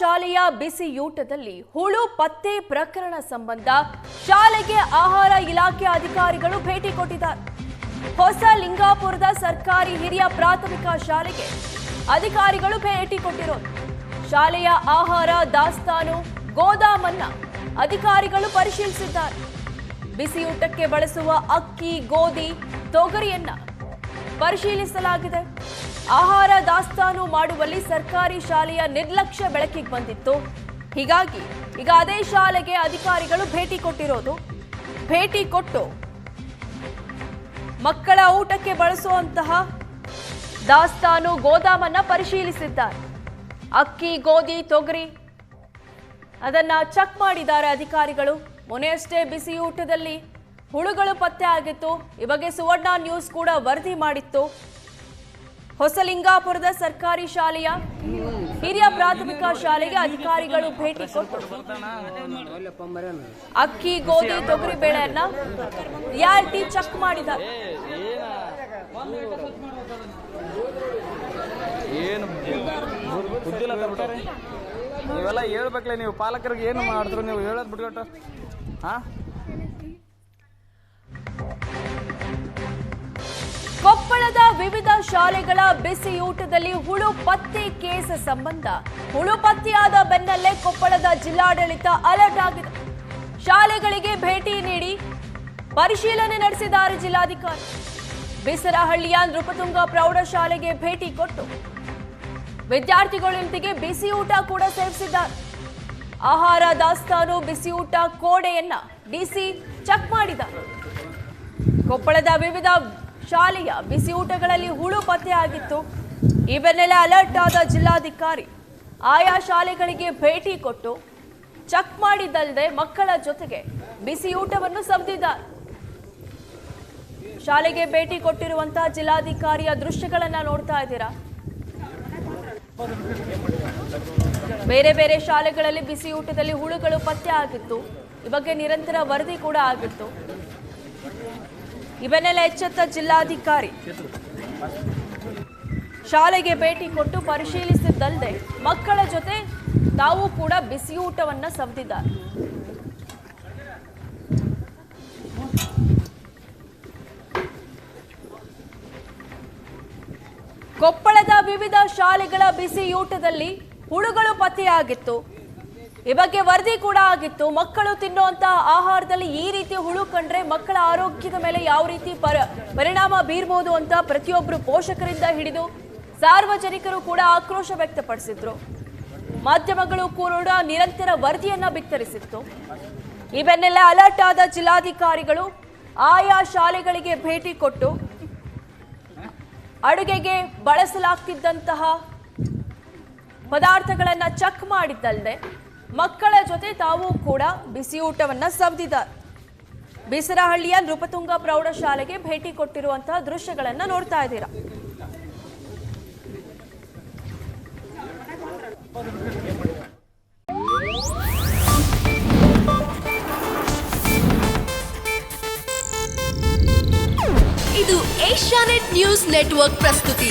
ಶಾಲೆಯ ಬಿಸಿಯೂಟದಲ್ಲಿ ಹುಳು, ಪತ್ತೆ, ಪ್ರಕರಣ ಸಂಬಂಧ ಶಾಲೆಗೆ ಆಹಾರ ಇಲಾಖೆ ಅಧಿಕಾರಿಗಳು ಭೇಟಿ ಕೊಟ್ಟಿದ್ದಾರೆ. ಹೊಸ ಲಿಂಗಾಪುರದ ಸರ್ಕಾರಿ ಹಿರಿಯ ಪ್ರಾಥಮಿಕ ಶಾಲೆಗೆ ಅಧಿಕಾರಿಗಳು ಭೇಟಿ ಕೊಟ್ಟಿರೋದು. ಶಾಲೆಯ ಆಹಾರ, ದಾಸ್ತಾನು, ಗೋದಾಮನ್ನ ಅಧಿಕಾರಿಗಳು ಪರಿಶೀಲಿಸಿದ್ದಾರೆ. ಬಿಸಿಯೂಟಕ್ಕೆ ಬಳಸುವ ಅಕ್ಕಿ, ಗೋಧಿ, ತೊಗರಿಯನ್ನ ಪರಿಶೀಲಿಸಲಾಗಿದೆ. ಆಹಾರ ದಾಸ್ತಾನು ಮಾಡುವಲ್ಲಿ ಸರ್ಕಾರಿ ಶಾಲೆಯ ನಿರ್ಲಕ್ಷ್ಯ ಬೆಳಕಿಗೆ ಬಂದಿತ್ತು. ಹೀಗಾಗಿ ಈಗ ಅದೇ ಶಾಲೆಗೆ ಅಧಿಕಾರಿಗಳು ಭೇಟಿ ಕೊಟ್ಟಿರೋದು. ಭೇಟಿ ಕೊಟ್ಟು ಮಕ್ಕಳ ಊಟಕ್ಕೆ ಬಳಸುವಂತಹ ದಾಸ್ತಾನು ಗೋದಾಮನ್ನ ಪರಿಶೀಲಿಸಿದ್ದಾರೆ. ಅಕ್ಕಿ, ಗೋಧಿ, ತೊಗರಿ ಅದನ್ನ ಚೆಕ್ ಮಾಡಿದ್ದಾರೆ ಅಧಿಕಾರಿಗಳು. ಮೊನೆಯಷ್ಟೇ ಬಿಸಿ ಊಟದಲ್ಲಿ ಹುಳುಗಳು ಪತ್ತೆ ಆಗಿತ್ತು. ಈ ಬಗ್ಗೆ ಸುವರ್ಣ ನ್ಯೂಸ್ ಕೂಡ ವರದಿ ಮಾಡಿತ್ತು. ಹೊಸಲಿಂಗಾಪುರದ ಸರ್ಕಾರಿ ಶಾಲೆಯ ಹಿರಿಯ ಪ್ರಾಥಮಿಕ ಶಾಲೆಗೆ ಅಧಿಕಾರಿಗಳು ಭೇಟಿ ಕೊಟ್ಟು ಅಕ್ಕಿ, ಗೋಧಿ, ತೊಗರಿ ಬೇಳೆಯನ್ನ ರಿಯಾಲಿಟಿ ಚೆಕ್ ಮಾಡಿದ್ದಾರೆ. ಏನು ನೀವೆಲ್ಲ ಹೇಳ್ಬೇಕಲ್ಲ ನೀವು ಪಾಲಕರಿಗೆ ಏನು ಮಾಡಿದ್ರು, ನೀವು ಹೇಳೋದು ಬಿಟ್ಕೊಟ್ಟು ಹಾಂ? ವಿವಿಧ ಶಾಲೆಗಳ ಬಿಸಿಯೂಟದಲ್ಲಿ ಹುಳು ಪತ್ತೆ ಕೇಸ್ ಸಂಬಂಧ. ಹುಳು ಪತ್ತೆಯಾದ ಬೆನ್ನಲ್ಲೇ ಕೊಪ್ಪಳದ ಜಿಲ್ಲಾಡಳಿತ ಅಲರ್ಟ್ ಆಗಿದೆ. ಶಾಲೆಗಳಿಗೆ ಭೇಟಿ ನೀಡಿ ಪರಿಶೀಲನೆ ನಡೆಸಿದ್ದಾರೆ ಜಿಲ್ಲಾಧಿಕಾರಿ. ಬಿಸರಹಳ್ಳಿಯ ನೃಪತುಂಗ ಪ್ರೌಢಶಾಲೆಗೆ ಭೇಟಿ ಕೊಟ್ಟು ವಿದ್ಯಾರ್ಥಿಗಳೊಂದಿಗೆ ಬಿಸಿಯೂಟ ಕೂಡ ಸೇವಿಸಿದ್ದಾರೆ ಆಹಾರ ದಾಸ್ತಾನು, ಬಿಸಿಯೂಟ ಕೋಡೆಯನ್ನ ಡಿಸಿ ಚೆಕ್ ಮಾಡಿದ ಕೊಪ್ಪಳದ ವಿವಿಧ ಶಾಲೆಯ ಬಿಸಿಯೂಟಗಳಲ್ಲಿ ಹುಳು ಪತ್ತೆಯಾಗಿತ್ತು. ಇವನ್ನೆಲ್ಲ ಅಲರ್ಟ್ ಆದ ಜಿಲ್ಲಾಧಿಕಾರಿ, ಆಯಾ ಶಾಲೆಗಳಿಗೆ ಭೇಟಿ ಕೊಟ್ಟು ಚೆಕ್ ಮಾಡಿದ್ದಲ್ಲದೆ ಮಕ್ಕಳ ಜೊತೆಗೆ ಬಿಸಿಯೂಟವನ್ನು ಸವಿದಿದ್ದಾರೆ. ಶಾಲೆಗೆ ಭೇಟಿ ಕೊಟ್ಟಿರುವಂತಹ ಜಿಲ್ಲಾಧಿಕಾರಿಯ ದೃಶ್ಯಗಳನ್ನ ನೋಡ್ತಾ ಇದ್ದೀರಾ? ಬೇರೆ ಬೇರೆ ಶಾಲೆಗಳಲ್ಲಿ ಬಿಸಿಯೂಟದಲ್ಲಿ ಹುಳುಗಳು ಪತ್ತೆ ಆಗಿತ್ತು ಈ ಬಗ್ಗೆ ನಿರಂತರ ವರದಿ ಕೂಡ ಆಗಿತ್ತು. ಇವನ್ನೆಲ್ಲ ಎಚ್ಚೆತ್ತ ಜಿಲ್ಲಾಧಿಕಾರಿ. ಶಾಲೆಗೆ ಭೇಟಿ ಕೊಟ್ಟು ಪರಿಶೀಲಿಸಿದ್ದಲ್ಲದೆ ಮಕ್ಕಳ ಜೊತೆ ತಾವು ಕೂಡ ಬಿಸಿಯೂಟವನ್ನ ಸವದಿದ್ದಾರೆ. ಕೊಪ್ಪಳದ ವಿವಿಧ ಶಾಲೆಗಳ ಬಿಸಿಯೂಟದಲ್ಲಿ ಹುಳುಗಳು ಪತ್ತೆಯಾಗಿತ್ತು. ಈ ಬಗ್ಗೆ ವರದಿ ಕೂಡ ಆಗಿತ್ತು. ಮಕ್ಕಳು ತಿನ್ನುವಂತಹ ಆಹಾರದಲ್ಲಿ ಈ ರೀತಿ ಹುಳು ಕಂಡ್ರೆ ಮಕ್ಕಳ ಆರೋಗ್ಯದ ಮೇಲೆ ಯಾವ ರೀತಿ ಪರ, ಪರಿಣಾಮ ಬೀರ್ಬೋದು ಅಂತ ಪ್ರತಿಯೊಬ್ಬರು ಪೋಷಕರಿಂದ ಹಿಡಿದು ಸಾರ್ವಜನಿಕರು ಕೂಡ ಆಕ್ರೋಶ ವ್ಯಕ್ತಪಡಿಸಿದ್ರು. ಮಾಧ್ಯಮಗಳು ಕೂಡ ನಿರಂತರ ವರದಿಯನ್ನ ಬಿತ್ತರಿಸಿತ್ತು. ಈ ಬೆನ್ನೆಲ್ಲ ಅಲರ್ಟ್ ಆದ ಜಿಲ್ಲಾಧಿಕಾರಿಗಳು ಆಯಾ ಶಾಲೆಗಳಿಗೆ ಭೇಟಿ ಕೊಟ್ಟು ಅಡುಗೆಗೆ ಬಳಸಲಾಗ್ತಿದ್ದಂತಹ ಪದಾರ್ಥಗಳನ್ನು ಚೆಕ್ ಮಾಡಿದ್ದಲ್ಲದೆ ಮಕ್ಕಳ ಜೊತೆ ತಾವು ಕೂಡ ಬಿಸಿಯೂಟವನ್ನು ಸವದಿದ್ದಾರೆ. ಬಿಸರಹಳ್ಳಿಯ ನೃಪತುಂಗ ಪ್ರೌಢಶಾಲೆಗೆ ಭೇಟಿ ಕೊಟ್ಟಿರುವಂತಹ ದೃಶ್ಯಗಳನ್ನು ನೋಡ್ತಾ ಇದ್ದೀರಾ. ಇದು ಏಷ್ಯಾನೆಟ್ ನ್ಯೂಸ್ ನೆಟ್ವರ್ಕ್ ಪ್ರಸ್ತುತಿ.